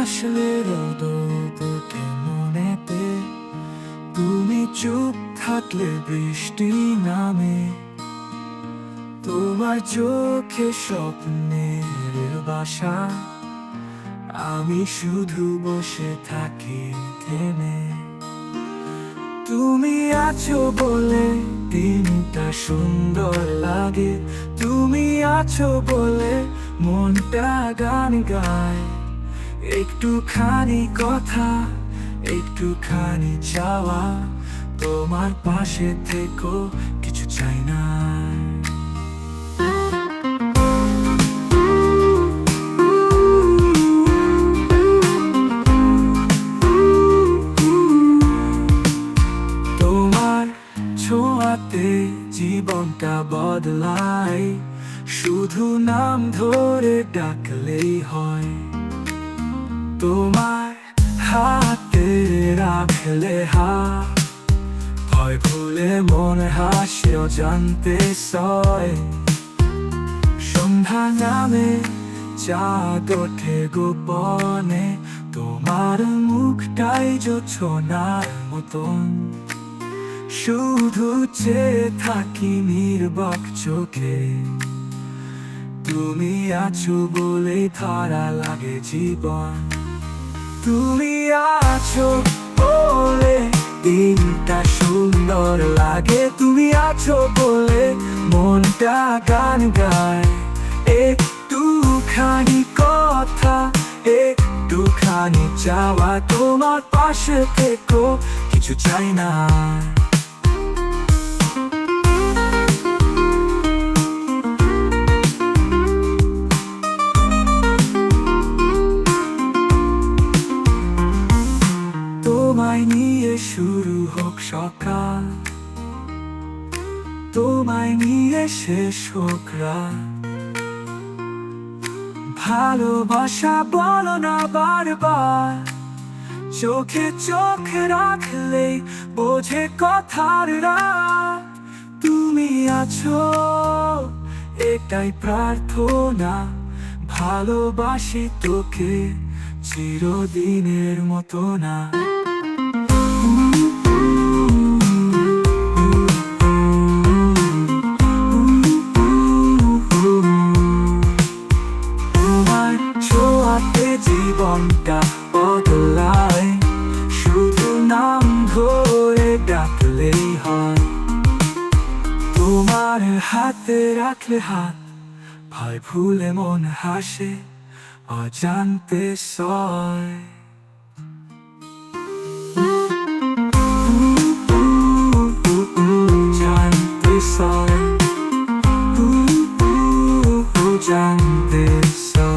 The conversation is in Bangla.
আসলে রোদকে মনেতে, তুমি চুপ থাকলে বৃষ্টি নামে। তোমার চোখে স্বপ্নের বাসা, আমি শুধু বসে থাকি থেমে। তুমি আছো বলে দিনটা সুন্দর লাগে, তুমি আছো বলে মনটা গান গায়। একটুখানি কথা, একটুখানি চাওয়া, তোমার পাশে থেকো, কিছু চাই না। তোমার ছোঁয়াতে জীবনটা বদলায় শুধু নাম ধরে ডাকলেই হয়। তোমার হাতে রাখলে হাত ভয় ভুলে মনে হাসে জানতে সয়। সন্ধ্যা নামে চাঁদ ওঠে গোপনে। তোমার মুখটাই জোছনার মতন। শুধু চেয়ে থাকি নির্বাক চোখে। তুমি আছো বলে ধরা লাগে জীবন। তুমি আছো বলে দিনটা সুন্দর লাগে। তুমি আছো বলে মনটা গান গায়। একটুখানি কথা, একটুখানি চাওয়া তোমার পাশে থেকো, কিছু চাই না। হোক সকাল, তোমায় নিয়ে শেষ হোক ভালোবাসা বলো না বারবার, চোখে চোখে রাখলে বোঝে কথার তুমি আছো, এটাই প্রার্থনা, ভালোবাসি তোকে চিরদিনের মতো না। নামটা বদলায়। তোমার হাতে রাখলে হাত ভাই ভুলে মন হাসে, অজান্তে সয়। জানতে সয়। জানতে সয়।